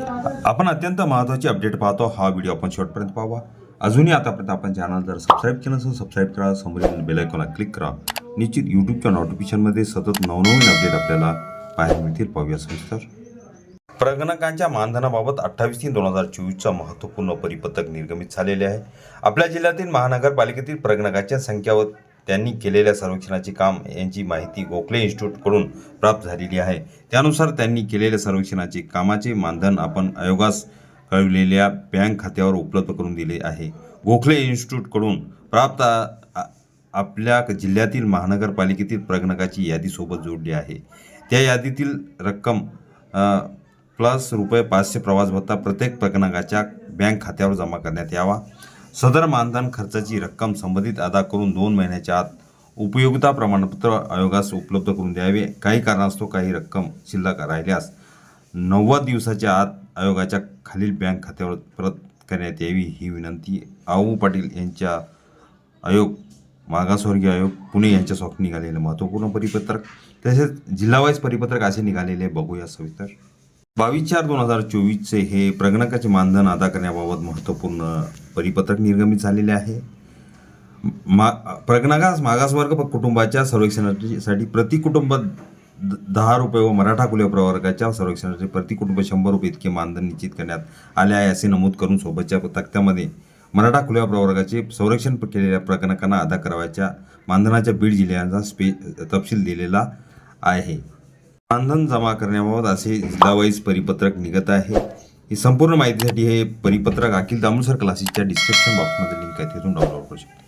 आपण अत्यंत महत्त्वाची अपडेट पाहतो. हा व्हिडिओ आपण शेवटपर्यंत पाहावा अजूनही आतापर्यंत आपण चॅनल जर सबस्क्राईब केलं असेल सबस्क्राईब करा. समोरील बेल आयकॉनला क्लिक करा. निश्चित यूट्यूबच्या नोटिफिकेशनमध्ये सतत नवनवीन अपडेट आपल्याला पाहायला मिळतील. पाहूया सविस्तर. प्रगणकांच्या मानधनाबाबत अठ्ठावीस तीन दोन हजार चोवीसचा महत्त्वपूर्ण परिपत्रक निर्गमित झालेले आहे. आपल्या जिल्ह्यातील महानगरपालिकेतील प्रगणकांच्या संख्या व त्यांनी केलेल्या सर्वेक्षणाचे काम यांची माहिती गोखले इन्स्टिट्यूटकडून प्राप्त झालेली आहे. त्यानुसार त्यांनी केलेल्या सर्वेक्षणाचे कामाचे मानधन आपण आयोगास कळविलेल्या बँक खात्यावर उपलब्ध करून दिले आहे. गोखले इन्स्टिट्यूटकडून प्राप्त आपल्या जिल्ह्यातील महानगरपालिकेतील प्रगणकाची यादीसोबत जोडली आहे. त्या यादीतील रक्कम प्लस रुपये पाचशे प्रवास भत्ता प्रत्येक प्रगणकाच्या बँक खात्यावर जमा करण्यात यावा. सदर मानधन खर्चाची रक्कम संबंधित अदा करून दोन महिन्याच्या आत उपयोगिता प्रमाणपत्र आयोगास उपलब्ध करून द्यावे. काही कारणास्तव काही रक्कम शिल्लक राहिल्यास नव्वद दिवसाच्या आत आयोगाच्या खालील बँक खात्यावर परत करण्यात यावी ही विनंती. आऊ पाटील यांच्या आयोग मागासवर्गीय आयोग पुणे यांच्या सोबत निघालेलं महत्त्वपूर्ण परिपत्रक तसेच जिल्हावाईज परिपत्रक असे निघालेले बघूया सविस्तर. बावीस चार दोन हजार चोवीसचे हे प्रगणकाचे मानधन अदा करण्याबाबत महत्त्वपूर्ण परिपत्रक निर्गमित झालेले आहे. मा प्रगणकास मागासवर्ग कुटुंबाच्या सर्वेक्षणासाठी प्रति कुटुंब द- दहा रुपये व मराठा खुल्या प्रवर्गाच्या संरक्षणासाठी प्रति कुटुंब शंभर रुपये इतके मानधन निश्चित करण्यात आले आहे असे नमूद करून सोबतच्या तक्त्यामध्ये मराठा खुल्या प्रवर्गाचे संरक्षण केलेल्या प्रकरणांना अदा करावयाच्या मानधनाच्या बीड जिल्ह्यांचा स्पे तपशील दिलेला आहे. मानधन जमा करण्याबाबत असे जिल्हावाईज परिपत्रक निघत आहे. ही संपूर्ण माहितीसाठी हे परिपत्रक अखिल दामोसर क्लासेसच्या डिस्क्रिप्शन बॉक्समध्ये लिंक आहे तिथून डाउनलोड करू शकता.